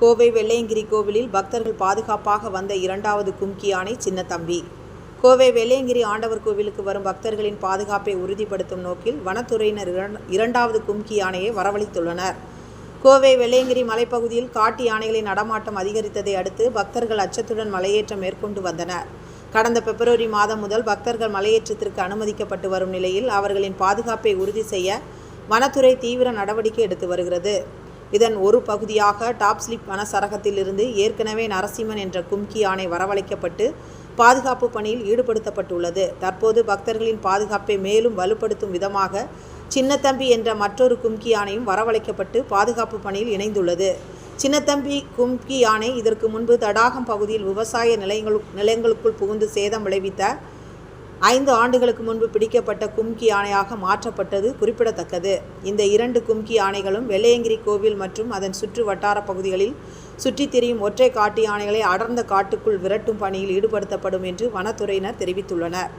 கோவை வெள்ளையங்கிரி கோவிலில் பக்தர்கள் பாதுகாப்பாக வந்த இரண்டாவது கும்கி யானை சின்னத்தம்பி கோவை வெள்ளையங்கிரி ஆண்டவர் கோவிலுக்கு வரும் பக்தர்களின் பாதுகாப்பை உறுதிப்படுத்தும் நோக்கில் வனத்துறையினர் இரண்ட- இரண்டாவது கும்கி யானையை வரவழைத்துள்ளனர். கோவை வெள்ளையங்கிரி மலைப்பகுதியில் காட்டு யானைகளின் நடமாட்டம் அதிகரித்ததை அடுத்து பக்தர்கள் அச்சத்துடன் மலையேற்றம் மேற்கொண்டு வந்தனர். கடந்த பிப்ரவரி மாதம் முதல் பக்தர்கள் மலையேற்றத்திற்கு அனுமதிக்கப்பட்டு வரும் நிலையில் அவர்களின் பாதுகாப்பை உறுதி செய்ய வனத்துறை தீவிர நடவடிக்கை எடுத்து வருகிறது. இதன் ஒரு பகுதியாக டாப் ஸ்லிப் வனசரகத்திலிருந்து ஏற்கனவே நரசிம்மன் என்ற கும்கி யானை வரவழைக்கப்பட்டு பாதுகாப்பு பணியில் ஈடுபடுத்தப்பட்டுள்ளது. தற்போது பக்தர்களின் பாதுகாப்பை மேலும் வலுப்படுத்தும் விதமாக சின்னத்தம்பி என்ற மற்றொரு கும்கி யானையும் வரவழைக்கப்பட்டு பாதுகாப்பு பணியில் இணைந்துள்ளது. சின்னத்தம்பி கும்கி யானை இதற்கு முன்பு தடாகம் பகுதியில் விவசாய நிலையங்கள் நிலையங்களுக்குள் புகுந்து சேதம் விளைவித்த ஐந்து ஆண்டுகளுக்கு முன்பு பிடிக்கப்பட்ட கும்கி யானையாக மாற்றப்பட்டது குறிப்பிடத்தக்கது. இந்த இரண்டு கும்கி யானைகளும் வெள்ளையங்கிரி கோவில் மற்றும் அதன் சுற்று வட்டார பகுதிகளில் சுற்றித் திரியும் ஒற்றை காட்டு யானைகளை அடர்ந்த காட்டுக்குள் விரட்டும் பணியில் ஈடுபடுத்தப்படும் என்று வனத்துறையினர் தெரிவித்துள்ளனர்.